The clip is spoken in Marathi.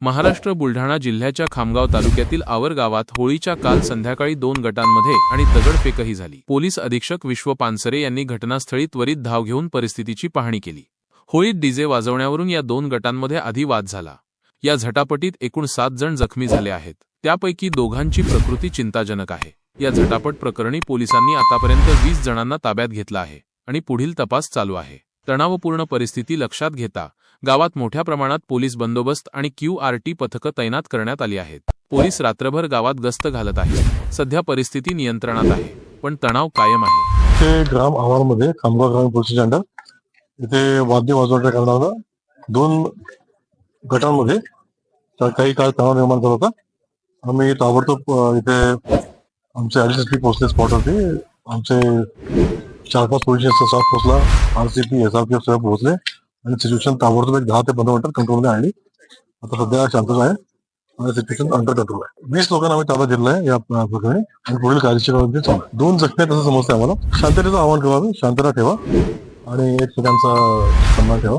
महाराष्ट्र बुलढाणा जिल्ह्याच्या खामगाव तालुक्यातील आवर गावात होळीच्या काल संध्याकाळी दोन गटांमध्ये आणि दगडफेकही झाली. पोलीस अधीक्षक विश्व पानसरे यांनी घटनास्थळी त्वरित धाव घेऊन परिस्थितीची पाहणी केली. होळीत डीजे वाजवण्यावरून या दोन गटांमध्ये आधी वाद झाला. या झटापटीत एकूण सात जण जखमी झाले आहेत. त्यापैकी दोघांची प्रकृती चिंताजनक आहे. या झटापट प्रकरणी पोलिसांनी आतापर्यंत वीस जणांना ताब्यात घेतलं आहे आणि पुढील तपास चालू आहे. तणावपूर्ण परिस्थिती लक्षात घेता गावात मोठ्या प्रमाणात पोलीस बंदोबस्त आणि क्यू आर टी पथकं तैनात करण्यात आली आहेत. पोलीस रात्रभर गावात गस्त घालत आहेत. सध्या परिस्थिती नियंत्रणात आहे पण तणाव कायम आहे. ते ग्राम आवारमध्ये खामगाव ग्रामीण पोलीस स्टेशन इथे वाद्य वाजवण्याच्या कारणानं दोन गटांमध्ये तर काही काळ तणाव निर्माण झाला होता. आम्ही ताबडतोब इथे आमचे अडीच पोहोचले स्पॉटवरती आमचे चार पाच पोझिशन स्टाफ पोहोचला R C S R P F सगळं पोहोचले. आणि सिच्युएशन ताबडतोब एक दहा ते पंधरा मिनिटात कंट्रोलमध्ये आणली. आता सध्या शांतता आहे. आणि सिच्युएशन अंडर कंट्रोल आहे. वीस लोकांना आम्ही ताबा दिला आहे या प्रकरणी. आणि पुढील कार्यक्षेत्र म्हणजे चालू आहे. दोन जखमी आहेत असं समजतं आम्हाला. शांततेचं आवाहन करावं शांतता ठेवा. आणि एकमेकांचा सन्मान ठेवा.